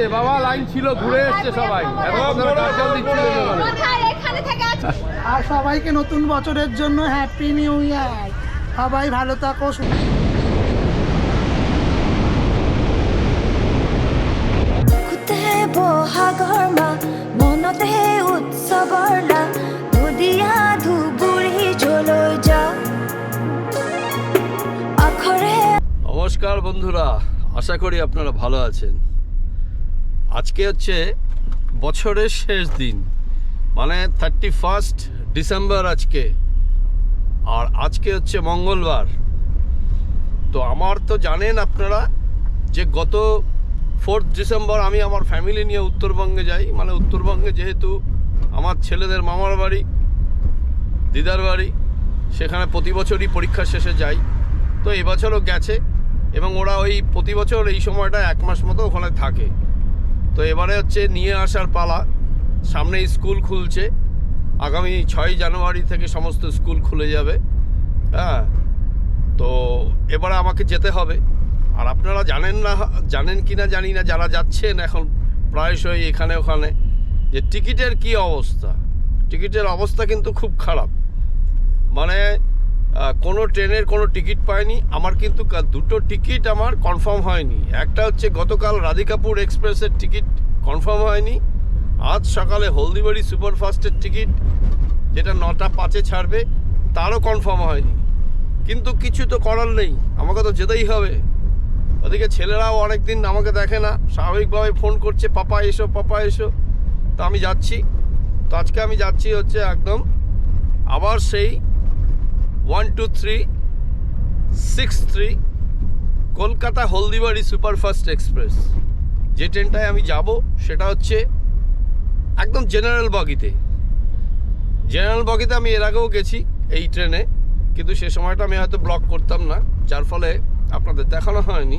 এসছে বাবা লাইন ছিল ঘুরে এসছে সবাই। আর সবাইকে নতুন বছরের জন্য হ্যাপি নিউ ইয়ার সবাই ভালো থাকো বহাগৰ মা মনতে উৎসৱৰ না নদীয়া ধুবুৰী জলৈ যা। আখৰে নমস্কার বন্ধুরা আশা করি আপনারা ভালো আছেন। আজকে হচ্ছে বছরের শেষ দিন মানে থার্টি ফার্স্ট ডিসেম্বর আজকে। আর আজকে হচ্ছে মঙ্গলবার। তো আমার তো জানেন আপনারা যে গত ফোর্থ ডিসেম্বর আমি আমার ফ্যামিলি নিয়ে উত্তরবঙ্গে যাই। মানে উত্তরবঙ্গে যেহেতু আমার ছেলেদের মামার বাড়ি, দিদার বাড়ি, সেখানে প্রতি বছরই পরীক্ষা শেষে যাই। তো এবছরও গেছে এবং ওরা ওই প্রতি বছর এই সময়টা এক মাস মতো ওখানে থাকে। তো এবারে হচ্ছে নিয়ে আসার পালা। সামনে স্কুল খুলছে। আগামী ছয় জানুয়ারি থেকে সমস্ত স্কুল খুলে যাবে। হ্যাঁ তো এবারে আমাকে যেতে হবে। আর আপনারা জানেন না, জানেন কি না জানি না, যারা যাচ্ছেন এখন প্রায়শই এখানে ওখানে, যে টিকিটের কি অবস্থা? টিকিটের অবস্থা কিন্তু খুব খারাপ। মানে কোনো ট্রেনের কোনো টিকিট পাইনি। আমার কিন্তু দুটো টিকিট আমার কনফার্ম হয়নি। একটা হচ্ছে গতকাল রাধিকাপুর এক্সপ্রেসের টিকিট কনফার্ম হয়নি। আজ সকালে হলদিবাড়ি সুপারফাস্টের টিকিট, যেটা নটা পাঁচে ছাড়বে, তারও কনফার্ম হয়নি। কিন্তু কিছু তো করার নেই। আমাকে তো যেতেই হবে। ওদিকে ছেলেরাও অনেক দিন আমাকে দেখে না। স্বাভাবিকভাবে ফোন করছে, পাপা, এসো পাপা, এসো। তো আমি যাচ্ছি। তো আজকে আমি যাচ্ছি হচ্ছে একদম আবার সেই one two three six three Kolkata Haldibari superfast express. যে ট্রেনটায় আমি যাব, সেটা হচ্ছে একদম জেনারেল বগিতে। জেনারেল বগিতে আমি এর আগেও গেছি এই ট্রেনে, কিন্তু সে সময়টা আমি হয়তো ব্লক করতাম না, যার ফলে আপনাদের দেখানো হয়নি।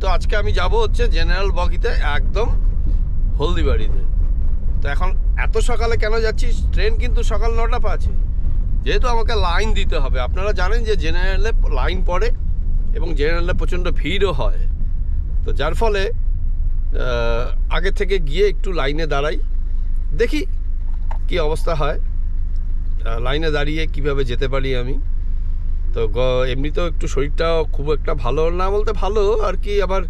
তো আজকে আমি যাব হচ্ছে জেনারেল বগিতে, একদম হলদিবাড়িতে। তো এখন এত সকালে কেন যাচ্ছি ট্রেন কিন্তু সকাল নটা পাচ্ছে যেহেতু আমাকে লাইন দিতে হবে, আপনারা জানেন যে জেনারেলে লাইন পড়ে এবং জেনারেলে প্রচণ্ড ভিড়ও হয়। তো যার ফলে আগে থেকে গিয়ে একটু লাইনে দাঁড়াই। দেখি কি অবস্থা হয়। লাইনে দাঁড়িয়ে কীভাবে যেতে পারি আমি। তো এমনিতেও একটু শরীরটাও খুব একটা ভালো, না বলতে ভালো, আর কি আবার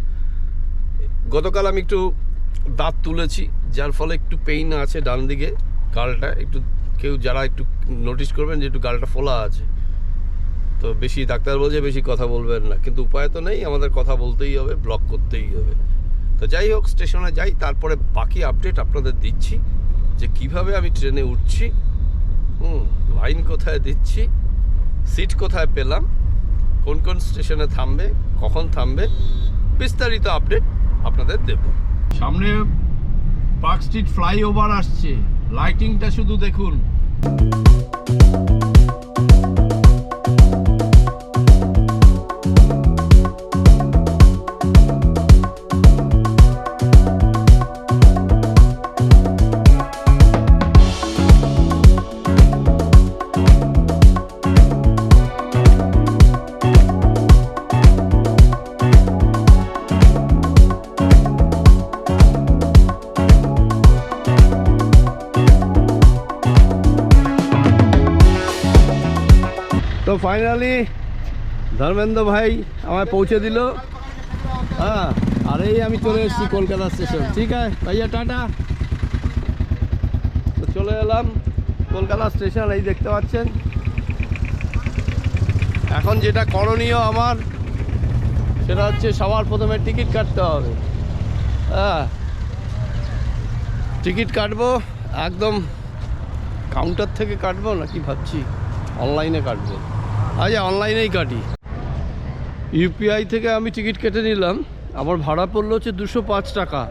গতকাল আমি একটু দাঁত তুলেছি। যার ফলে একটু পেইন আছে ডান দিকে, গালটা একটু, কেউ যারা একটু নোটিস করবেন যে একটু গালটা ফোলা আছে। তো বেশি ডাক্তার বলছে, বেশি কথা বলবেন না। কিন্তু উপায় তো নেই, আমাদের কথা বলতেই হবে ব্লক করতেই হবে। তো যাই হোক, স্টেশনে যাই, তারপরে বাকি আপডেট আপনাদের দিচ্ছি, যে কীভাবে আমি ট্রেনে উঠছি। হুম লাইন কোথায় দিচ্ছি সিট কোথায় পেলাম, কোন কোন স্টেশনে থামবে, কখন থামবে, বিস্তারিত আপডেট আপনাদের দেব। সামনে পার্ক স্ট্রিট ফ্লাইওভার আসছে। লাইটিংটা শুধু দেখুন। ফাইনালি ধর্মেন্দ্র ভাই আমায় পৌঁছে দিল। হ্যাঁ আর এই আমি চলে এসেছি কলকাতা স্টেশন। ঠিক আছে, ভাইয়া, টাটা। তো চলে এলাম কলকাতা স্টেশন, এই দেখতে পাচ্ছেন। এখন যেটা করণীয় আমার, সেটা হচ্ছে সবার প্রথমে টিকিট কাটতে হবে। হ্যাঁ টিকিট কাটবো, একদম কাউন্টার থেকে কাটবো নাকি ভাবছি? অনলাইনে কাটবো। আচ্ছা অনলাইনেই কাটি। ইউপিআই থেকে আমি টিকিট কেটে নিলাম। আমার ভাড়া পড়ল হচ্ছে দুশো পাঁচ টাকা।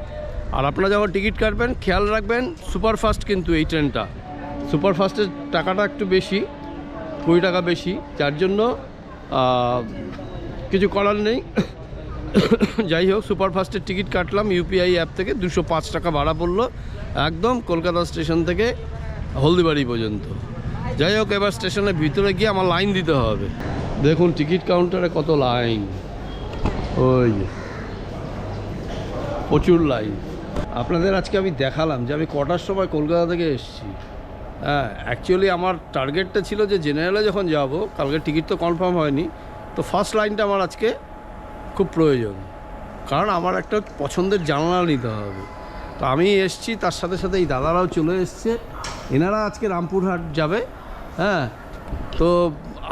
আর আপনারা যখন টিকিট কাটবেন, খেয়াল রাখবেন, সুপারফাস্ট কিন্তু এই ট্রেনটা। সুপারফাস্টের টাকাটা একটু বেশি, কুড়ি টাকা বেশি। যার জন্য কিছু করার নেই। যাই হোক, সুপারফাস্টের টিকিট কাটলাম ইউপিআই অ্যাপ থেকে। দুশো টাকা ভাড়া পড়ল একদম কলকাতা স্টেশন থেকে হলদিবাড়ি পর্যন্ত। যাই হোক, এবার স্টেশনের ভিতরে গিয়ে আমার লাইন দিতে হবে। দেখুন, টিকিট কাউন্টারে কত লাইন ওই প্রচুর লাইন আপনাদের আজকে আমি দেখালাম যে আমি কটার সময় কলকাতা থেকে এসেছি। হ্যাঁ অ্যাকচুয়ালি আমার টার্গেটটা ছিল যে জেনারেলে যখন যাব, কালকে টিকিট তো কনফার্ম হয়নি, তো ফার্স্ট লাইনটা আমার আজকে খুব প্রয়োজন। কারণ আমার একটা পছন্দের জানালা নিতে হবে। তো আমি এসছি, তার সাথে সাথে এই দাদারাও চলে এসছে। এনারা আজকে রামপুরহাট যাবে। হ্যাঁ তো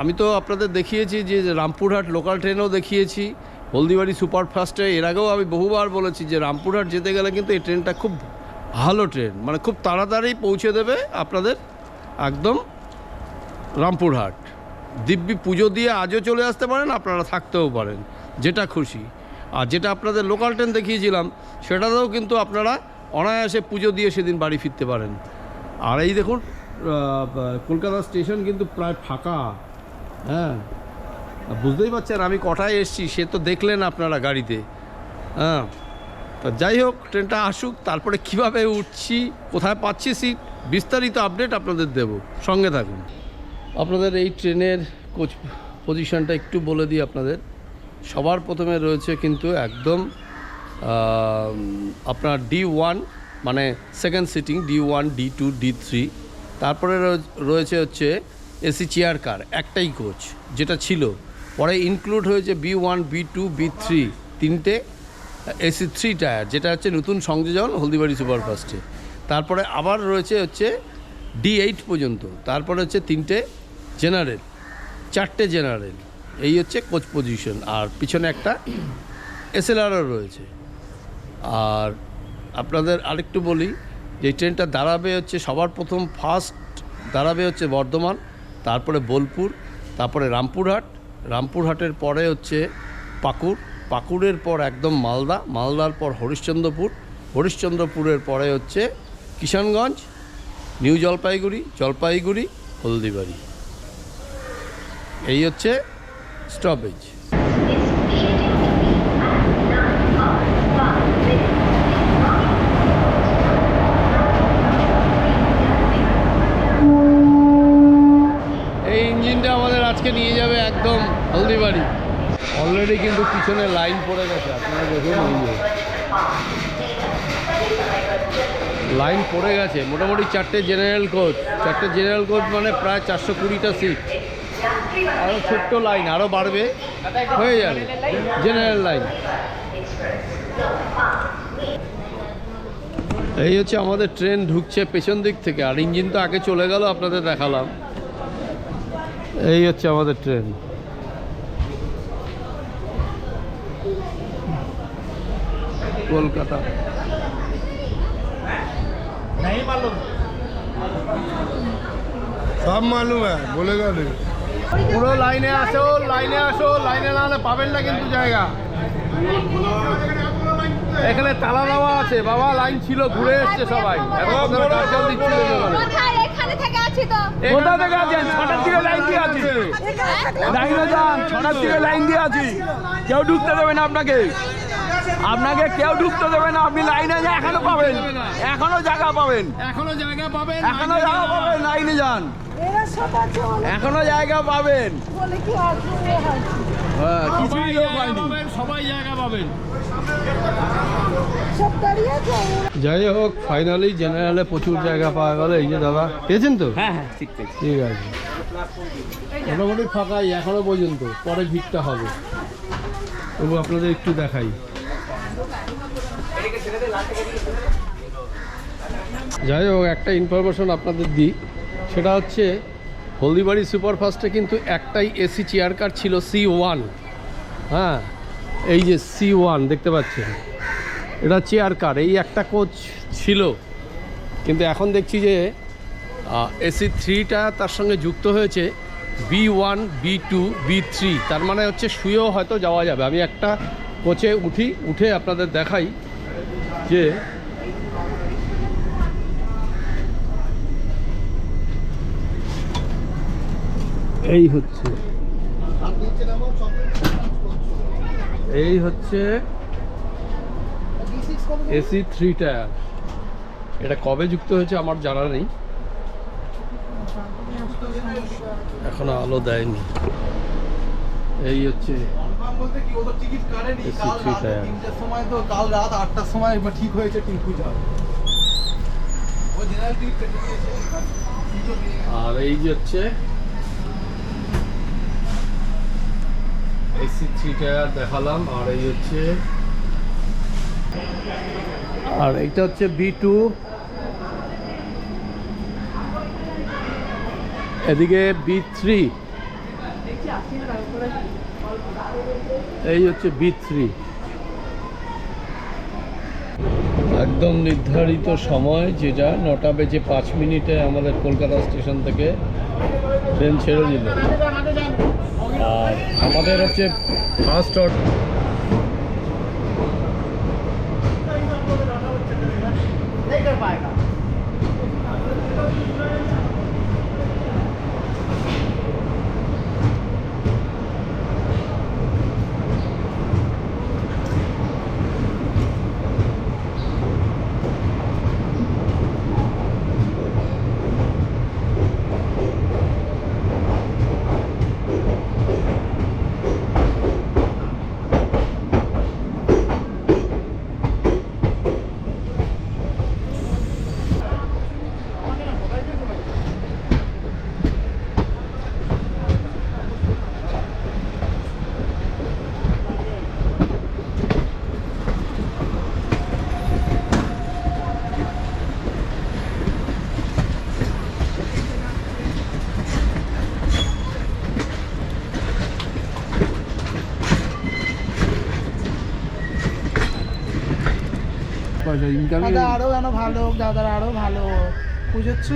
আমি তো আপনাদের দেখিয়েছি যে রামপুরহাট লোকাল ট্রেনও দেখিয়েছি, হলদিবাড়ি সুপারফাস্টে। এর আগেও আমি বহুবার বলেছি যে রামপুরহাট যেতে গেলে কিন্তু এই ট্রেনটা খুব ভালো ট্রেন মানে খুব তাড়াতাড়ি পৌঁছে দেবে আপনাদের একদম রামপুরহাট। দিব্যি পুজো দিয়ে আজও চলে আসতে পারেন, আপনারা থাকতেও পারেন, যেটা খুশি। আর যেটা আপনাদের লোকাল ট্রেন দেখিয়েছিলাম, সেটাতেও কিন্তু আপনারা অনায়াসে পুজো দিয়ে সেদিন বাড়ি ফিরতে পারেন। আর এই দেখুন কলকাতা স্টেশন কিন্তু প্রায় ফাঁকা। হ্যাঁ? বুঝতেই পারছেন, আমি কটায় এসছি, সে তো দেখলেন আপনারা গাড়িতে। হ্যাঁ? তা যাই হোক, ট্রেনটা আসুক, তারপরে কীভাবে উঠছি, কোথায় পাচ্ছি সিট বিস্তারিত আপডেট আপনাদের দেব। সঙ্গে থাকুন। আপনাদের এই ট্রেনের কোচ পজিশনটা একটু বলে দিই আপনাদের। সবার প্রথমে রয়েছে কিন্তু একদম আপনার ডি ওয়ান মানে second sitting D one D two D three তারপরে রয়ে- রয়েছে হচ্ছে এসি চেয়ার কার, একটাই কোচ, যেটা ছিল। পরে ইনক্লুড হয়েছে B one, B two, B three, তিনটে, এসি থ্রি টায়ার, যেটা হচ্ছে নতুন সংযোজন হলদিবাড়ি সুপারফাস্টে। তারপরে আবার রয়েছে হচ্ছে ডি এইট পর্যন্ত, তারপরে হচ্ছে তিনটে জেনারেল, চারটে জেনারেল, এই হচ্ছে কোচ পজিশন। আর পিছনে একটা এসএলআরও রয়েছে। আর আপনাদের আরেকটু বলি যে ট্রেনটা দাঁড়াবে হচ্ছে সবার প্রথম ফার্স্ট দাঁড়াবে হচ্ছে বর্ধমান, তারপরে বোলপুর, তারপরে রামপুরহাট, রামপুরহাটের পরে হচ্ছে পাকুড়, পাকুড়ের পর একদম মালদা, মালদার পর হরিশ্চন্দ্রপুর, হরিশ্চন্দ্রপুরের পরে হচ্ছে কিষানগঞ্জ, নিউ জলপাইগুড়ি জলপাইগুড়ি, হলদিবাড়ি। এই হচ্ছে স্টপেজ এই ইঞ্জিনটা আমাদের আজকে নিয়ে যাবে একদম হলদিবাড়ি অলরেডি কিন্তু পিছনে লাইন পড়ে গেছে, আপনারা দেখুন। লাইন পড়ে গেছে, মোটামুটি চারটে জেনারেল কোচ চারটে জেনারেল কোচ মানে প্রায় চারশো কুড়িটা সিট আরও ছোট্ট লাইন আরও বাড়বে, হয়ে যাবে জেনারেল লাইন এই হচ্ছে আমাদের ট্রেন ঢুকছে পেছন দিক থেকে, আর ইঞ্জিন তো আগে চলে গেল, আপনাদের দেখালাম। এই হচ্ছে আমাদের ট্রেন কলকাতা। সব মালুম হ্যাঁ বলে গেল। পুরো লাইনে আসো লাইনে আসো লাইনে না হলে পাবেন না কিন্তু জায়গা। এখানে তালা দেওয়া আছে বাবা লাইন ছিল ঘুরে এসছে সবাই। কোথা থেকে আছেন? ছটার দিকে লাইন দিয়ে আছি। লাইনে যান ছটার দিকে লাইন দিয়ে আছি। কেউ ঢুকতে দেবে না আপনাকে। আপনাকে কেউ ঢুকতে দেবে না আপনি লাইনে যান এখনও পাবেন। এখনও জায়গা পাবেন। এখনও জায়গা পাবেন এখনও জায়গা পাবেন লাইনে যান। এখনও জায়গা পাবেন। হ্যাঁ। কিছুই লোক হয়নি সবাই জায়গা পাবেন। যাই হোক ফাইনালি জেনারেলে প্রচুর জায়গা পাওয়া গেল এই যে দাদা। পেয়েছেন তো? হ্যাঁ হ্যাঁ ঠিক ঠিক ঠিক আছে। মোটামুটি ফাঁকাই এখনও পর্যন্ত। পরে ভিড়টা হবে। তবু আপনাদের একটু দেখাই। যাই হোক, একটা ইনফরমেশন আপনাদের দিই। সেটা হচ্ছে, হলদিবাড়ি সুপারফাস্টে কিন্তু একটাই এসি চেয়ার কার ছিল সি ওয়ান হ্যাঁ এই যে সি ওয়ান দেখতে পাচ্ছেন? এটা চেয়ার কার এই একটা কোচ ছিল। কিন্তু এখন দেখছি যে এসি থ্রিটা তার সঙ্গে যুক্ত হয়েছে B one B two B three তার মানে হচ্ছে শুয়েও হয়তো যাওয়া যাবে। আমি একটা কোচে উঠি, উঠে আপনাদের দেখাই। যে এই হচ্ছে। এই হচ্ছে এসি থ্রি টায়ার। এটা কবে যুক্ত হয়েছে আমার জানা নেই। এখনও আলো দেয়নি। এই হচ্ছে বলতে কি ও তো টিকিট কাটেনি কাল রাত। তিনটের সময় তো কাল রাত আটটার সময় একবার ঠিক হয়েছে টিঙ্কু যাও ও জেনারেল টিকিট কেটে দিয়েছে আর এই যে হচ্ছে এসি থ্রি টায়ার দেখালাম আর এই হচ্ছে আর এইটা হচ্ছে বি টু এদিকে বি থ্রি এই হচ্ছে বি থ্রি একদম নির্ধারিত সময়, যেটা নটা বেজে পাঁচ মিনিটে আমাদের কলকাতা স্টেশন থেকে ট্রেন ছেড়ে দিল। আর আমাদের হচ্ছে ফার্স্ট দাদা আরও যেন ভালো হোক দাদার আরও ভালো হোক। বুঝেছ?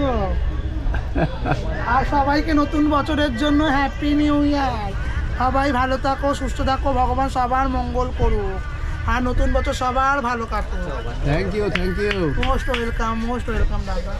আর সবাইকে নতুন বছরের জন্য হ্যাপি নিউ ইয়ার সবাই ভালো থাকো সুস্থ থাকো ভগবান সবার মঙ্গল করুক। আর নতুন বছর সবার ভালো কাটুক। Thank you thank you most welcome most welcome দাদা।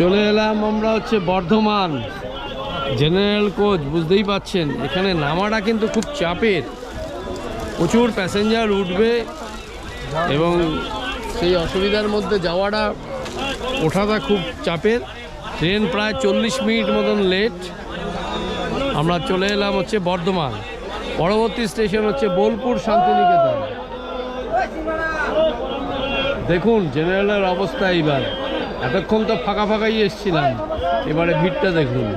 চলে এলাম আমরা হচ্ছে বর্ধমান। জেনারেল কোচ বুঝতেই পাচ্ছেন, এখানে নামাটা কিন্তু খুব চাপের। প্রচুর প্যাসেঞ্জার উঠবে এবং সেই অসুবিধার মধ্যে যাওয়াটা ওঠাটা খুব চাপের। ট্রেন প্রায় চল্লিশ মিনিট মতন লেট আমরা চলে এলাম হচ্ছে বর্ধমান। পরবর্তী স্টেশন হচ্ছে বোলপুর শান্তিনিকেতন। দেখুন জেনারেলের অবস্থা এইবার। এতক্ষণ তো ফাঁকা ফাঁকাই এসছিলাম। এবারে ভিড়টা দেখুন।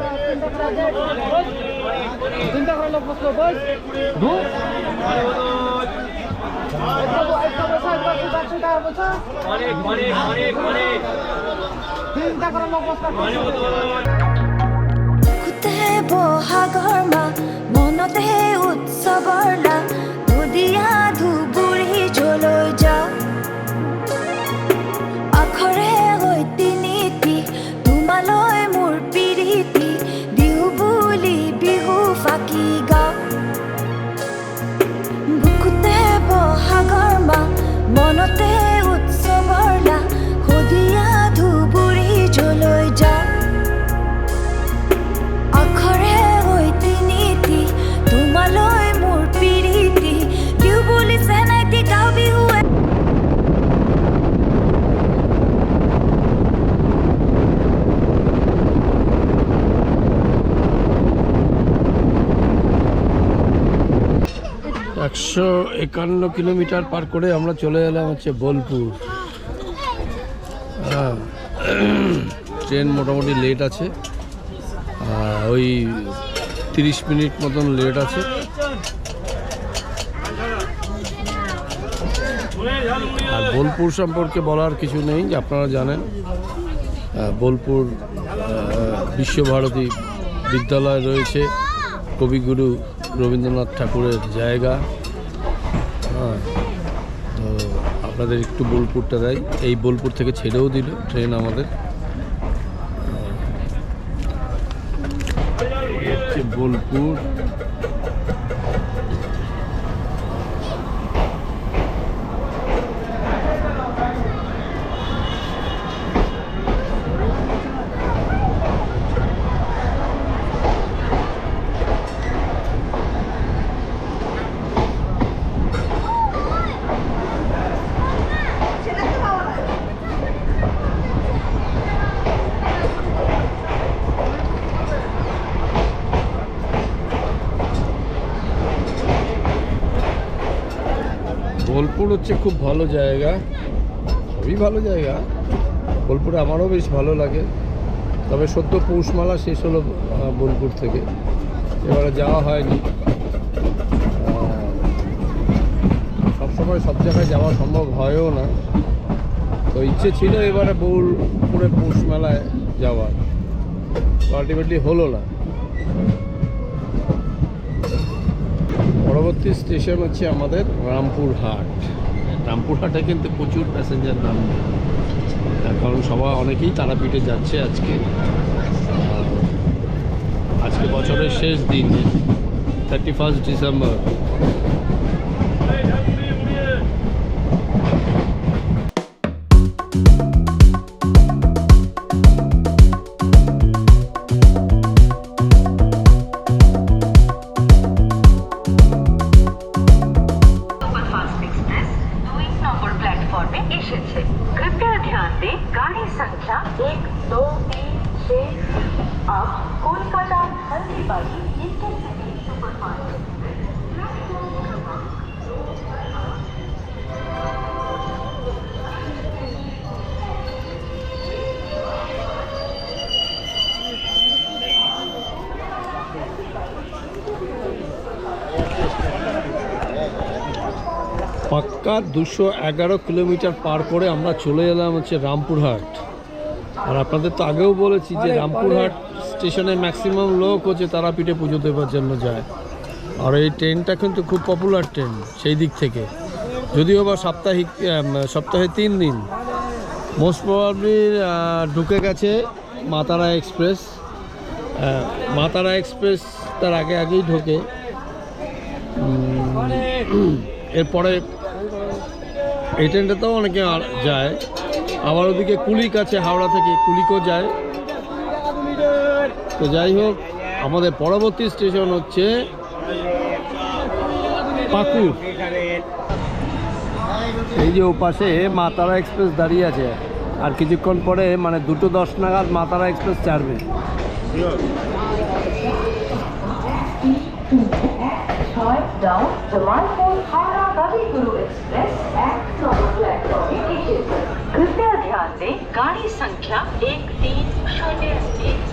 গোটেই বহাগৰ মাহ মনতে উৎসৱৰ লাহ নদীয়া একশো একান্ন কিলোমিটার পার করে আমরা চলে এলাম হচ্ছে বোলপুর। ট্রেন মোটামুটি লেট আছে। ওই তিরিশ মিনিট মতন লেট আছে। আর বোলপুর সম্পর্কে বলার কিছু নেই যে আপনারা জানেন। বোলপুর বিশ্বভারতী বিদ্যালয় রয়েছে। কবিগুরু রবীন্দ্রনাথ ঠাকুরের জায়গা। হ্যাঁ। তো আপনাদের একটু বোলপুরটা দেয় এই বোলপুর থেকে ছেড়েও দিল ট্রেন আমাদের। বোলপুর বোলপুর হচ্ছে খুব ভালো জায়গা। সবই ভালো জায়গা। বোলপুরে আমারও বেশ ভালো লাগে। তবে সদ্য পৌষমালা শেষ হলো বোলপুর থেকে। এবারে যাওয়া হয়নি। সবসময় সব জায়গায় যাওয়া সম্ভব হয়ও না। তো ইচ্ছে ছিল এবারে বোলপুরে পৌষ মেলায় যাওয়ার আলটিমেটলি হলো না। পরবর্তী স্টেশন হচ্ছে আমাদের রামপুরহাট। রামপুরহাটে কিন্তু প্রচুর প্যাসেঞ্জার নামবে কারণ সবাই অনেকেই তারাপীঠে যাচ্ছে আজকে। আজকে বছরের শেষ দিন থার্টি ফার্স্ট ডিসেম্বর পাক্কা দুশো এগারো কিলোমিটার পার করে আমরা চলে এলাম হচ্ছে রামপুরহাট। আর আপনাদের তো আগেও বলেছি যে রামপুরহাট স্টেশনে ম্যাক্সিমাম লোক হচ্ছে তারাপীঠে পুজো দেওয়ার জন্য যায়। আর এই ট্রেনটা কিন্তু খুব পপুলার ট্রেন সেই দিক থেকে। যদিও বা সাপ্তাহিক সপ্তাহে তিন দিন। মোস্ট প্রবাবলি ঢুকে গেছে মাতারা এক্সপ্রেস মাতারা এক্সপ্রেস তার আগে আগেই ঢোকে। এরপরে এই ট্রেনটাতেও অনেকে যায়। আবার ওদিকে কুলিক আছে, হাওড়া থেকে কুলিকও যায়। তো যাই হোক, আমাদের পরবর্তী স্টেশন হচ্ছে পাকুর এই যে ওপাশে মা তারা এক্সপ্রেস দাঁড়িয়ে আছে, আর কিছুক্ষণ পরে মানে দুটো দশ নাগাদ মা তারা এক্সপ্রেস ছাড়বে। 5 down Jamalpur Howrah Kavi Guru Express at platform कृपया ध्यान दें गाड़ी संख्या एक तीन शून्य एक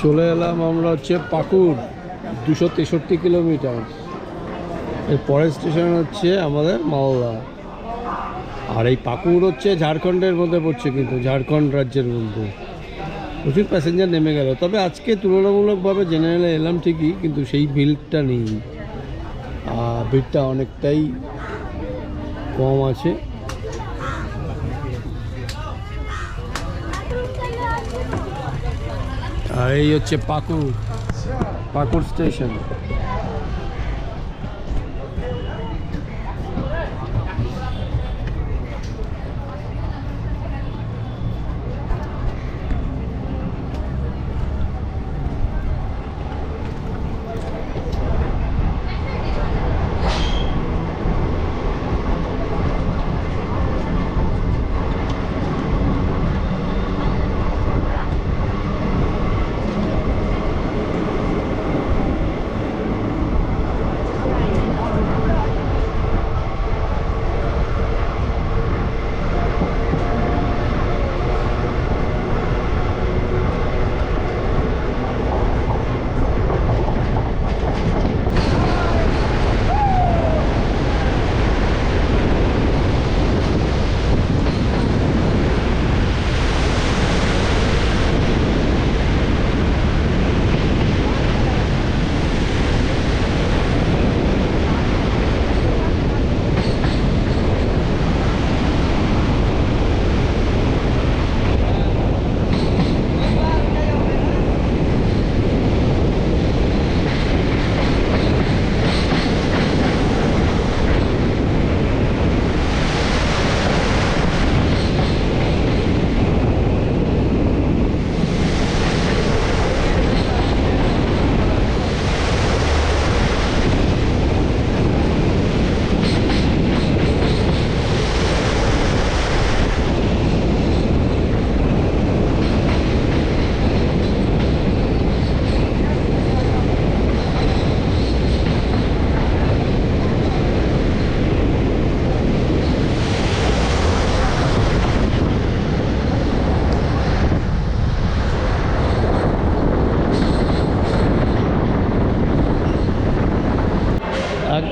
চলে এলাম আমরা হচ্ছে পাকুর দুশো তেষট্টি কিলোমিটার। এর পরের স্টেশন হচ্ছে আমাদের মালদা। আর এই পাকুর হচ্ছে ঝাড়খণ্ডের মধ্যে পড়ছে কিন্তু, ঝাড়খণ্ড রাজ্যের মধ্যে। প্রচুর প্যাসেঞ্জার নেমে গেল। তবে আজকে তুলনামূলকভাবে জেনারেলে এলাম ঠিকই, কিন্তু সেই ভিড়টা নেই। ভিড়টা অনেকটাই কম আছে। এই হচ্ছে পাকুর পাকুর স্টেশন।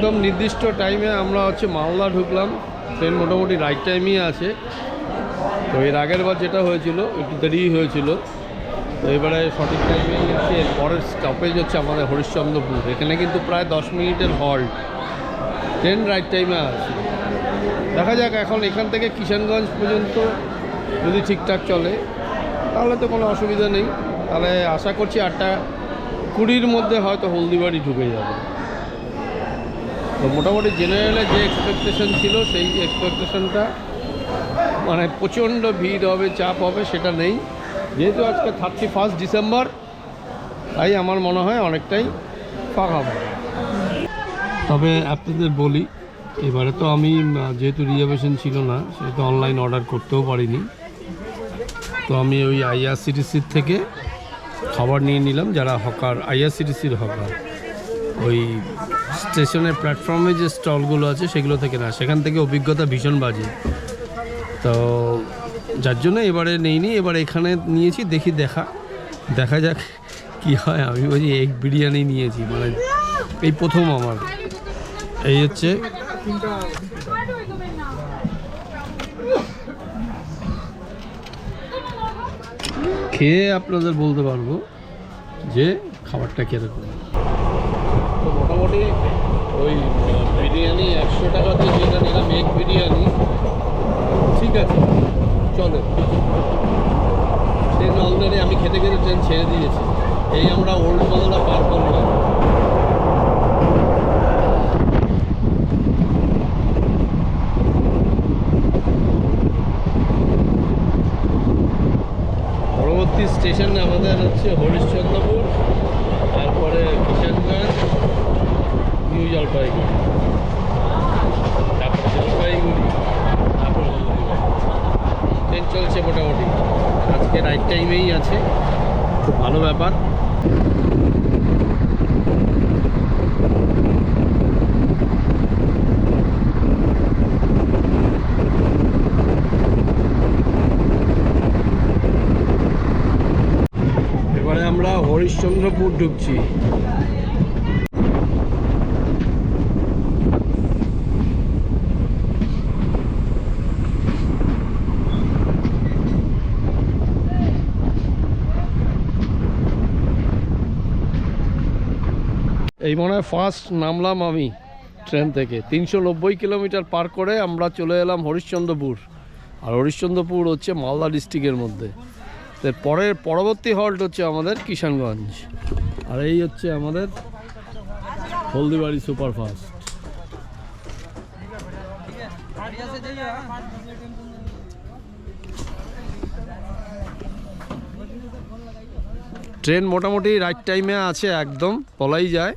একদম নির্দিষ্ট টাইমে আমরা হচ্ছে মালদা ঢুকলাম। ট্রেন মোটামুটি রাইট টাইমই আছে। তো এর আগের বার যেটা হয়েছিল, একটু দেরি হয়েছিল। তো এবারে সঠিক টাইমেই আছে। পরের স্টপেজ হচ্ছে আমাদের হরিশ্চন্দ্রপুর। এখানে কিন্তু প্রায় দশ মিনিটের হল্ট ট্রেন রাইট টাইমে আছে। দেখা যাক এখন এখান থেকে কিষানগঞ্জ পর্যন্ত যদি ঠিকঠাক চলে, তাহলে তো কোনো অসুবিধা নেই। তাহলে আশা করছি আটটা কুড়ির মধ্যে হয়তো হলদিবাড়ি ঢুকে যাবে। তো মোটামুটি জেনারেলে যে এক্সপেকটেশন ছিল, সেই এক্সপেকটেশনটা মানে প্রচণ্ড ভিড় হবে, চাপ হবে, সেটা নেই। যেহেতু আজকে থার্টি ফার্স্ট ডিসেম্বর তাই আমার মনে হয় অনেকটাই ফাঁকা হবে। তবে আপনাদের বলি, এবারে তো আমি, যেহেতু রিজার্ভেশন ছিল না, সেহেতু অনলাইন অর্ডার করতেও পারিনি। তো আমি ওই আইআরসিটিসির থেকে খাবার নিয়ে নিলাম, যারা হকার আইআরসিটিসির হকার। ওই স্টেশনের প্ল্যাটফর্মে যে স্টলগুলো আছে, সেগুলো থেকে না, সেখান থেকে অভিজ্ঞতা ভীষণ বাজে। তো যার জন্য এবারে নেইনি, এবারে এখানে নিয়েছি, দেখি দেখা দেখা যাক কি হয়। আমি বলছি এগ বিরিয়ানি নিয়েছি মানে এই প্রথম আমার। এই হচ্ছে খেয়ে আপনাদের বলতে পারব যে খাবারটা কীরকম। মোটামুটি ওই বিরিয়ানি একশো টাকাতে যেটা নিলাম এগ বিরিয়ানি। ঠিক আছে, চলে। ট্রেন অলরেডি আমি খেতে খেতে ট্রেন ছেড়ে দিয়েছি। এই আমরা ওল্ড মালদা পার করলাম। পরবর্তী স্টেশন আমাদের হচ্ছে হরিশ্চন্দ্রপুর, তারপরে কিষানগঞ্জ নিউ জলপাইগুড়ি। তারপরে জলপাইগুড়ি, তারপরে ট্রেন চলছে মোটামুটি। আজকে রাইট টাইমেই আছে। খুব ভালো ব্যাপার। আমরা হরিশ্চন্দ্রপুর ঢুকছি। এই মনে হয় ফার্স্ট নামলাম আমি ট্রেন থেকে। তিনশো নব্বই কিলোমিটার পার করে আমরা চলে এলাম হরিশ্চন্দ্রপুর। আর হরিশ্চন্দ্রপুর হচ্ছে মালদা ডিস্ট্রিক্টের মধ্যে। পরের পরবর্তী হল্ট হচ্ছে আমাদের কিষানগঞ্জ। আর এই হচ্ছে আমাদের হলদিবাড়ি সুপারফাস্ট। ট্রেন মোটামুটি রাইট টাইমে আছে একদম বলাই যায়।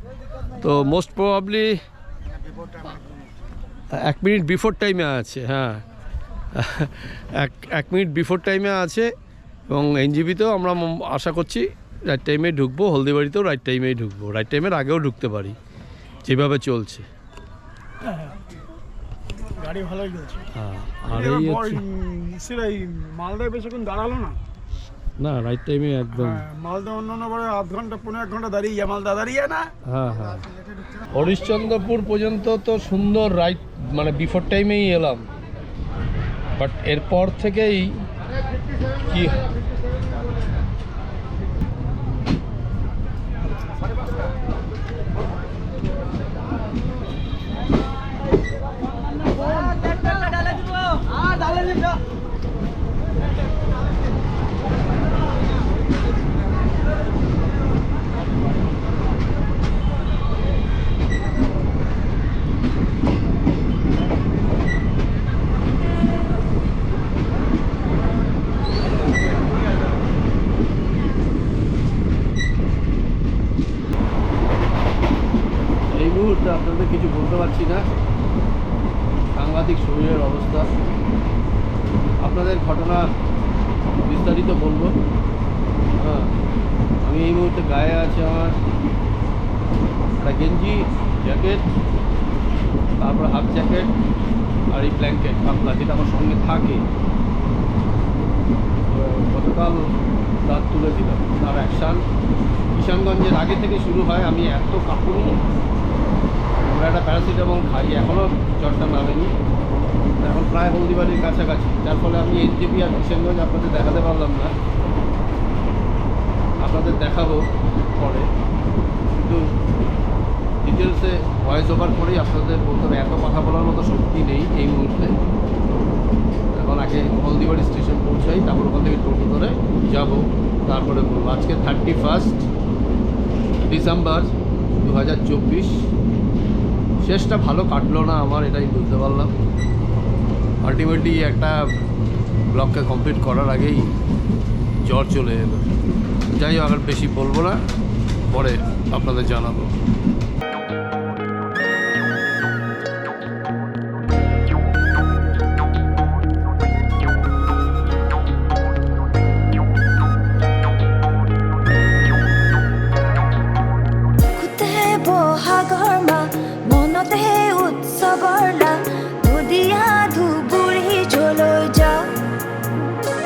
তো মোস্ট প্রবাবলি এক মিনিট বিফোর টাইমে আছে হ্যাঁ। এক এক মিনিট বিফোর টাইমে আছে এবং এনজিবিতেও আমরা আশা করছি রাইট টাইমে ঢুকবো হলদিবাড়িতেও রাইট টাইমেই ঢুকবো। রাইট টাইমের আগেও ঢুকতে পারি যেভাবে চলছে। গাড়ি ভালোই চলছে। হ্যাঁ আর এই মালদায় বেশিক্ষণ দাঁড়াল না। না রাইট টাইমে একদম। হ্যাঁ, মালদা অন্য অন্য বারে আধ ঘণ্টা পনেরো এক ঘণ্টা দাঁড়িয়ে মালদা দাঁড়িয়ে না? হ্যাঁ হ্যাঁ। হরিশ্চন্দ্রপুর পর্যন্ত তো সুন্দর রাইট মানে বিফোর টাইমেই এলাম। বাট এরপর থেকেই কি এই মুহূর্তে আপনাদের কিছু বলতে পারছি না। সাংঘাতিক শরীরের অবস্থা। আপনাদের ঘটনা বিস্তারিত বলব। হ্যাঁ আমি এই মুহূর্তে গায়ে আছে আমার একটা গেঞ্জি, জ্যাকেট, তারপর হাফ জ্যাকেট আর এই ব্ল্যাঙ্কেট পাতলা যেটা আমার সঙ্গে থাকে। গতকাল রাত তুলে দিলাম। তার অ্যাকশান কিষানগঞ্জের আগে থেকে শুরু হয়, আমি এত কাঁপুনি আমরা একটা প্যারাসিটামল খাই এখনও জ্বরটা নামেনি এখন প্রায় হলদিবাড়ির কাছাকাছি। যার ফলে আমি এনজেপি আর কিষেনগঞ্জ আপনাদের দেখাতে পারলাম না। আপনাদের দেখাবো পরে। কিন্তু ডিটেলসে ভয়েস ওভার করেই আপনাদের বলতে হবে, এত কথা বলার মতো শক্তি নেই এই মুহূর্তে। এখন আগে হলদিবাড়ি স্টেশন পৌঁছাই, তারপর ওখান থেকে টোটো ধরে যাব, তারপরে বলব। আজকে থার্টি ফার্স্ট ডিসেম্বর দু হাজার চব্বিশ। শেষটা ভালো কাটলো না আমার, এটাই বুঝতে পারলাম। আলটিমেটলি একটা ব্লগকে কমপ্লিট করার আগেই জ্বর চলে এলো। যাই হোক, আর বেশি বলব না, পরে আপনাদের জানাব।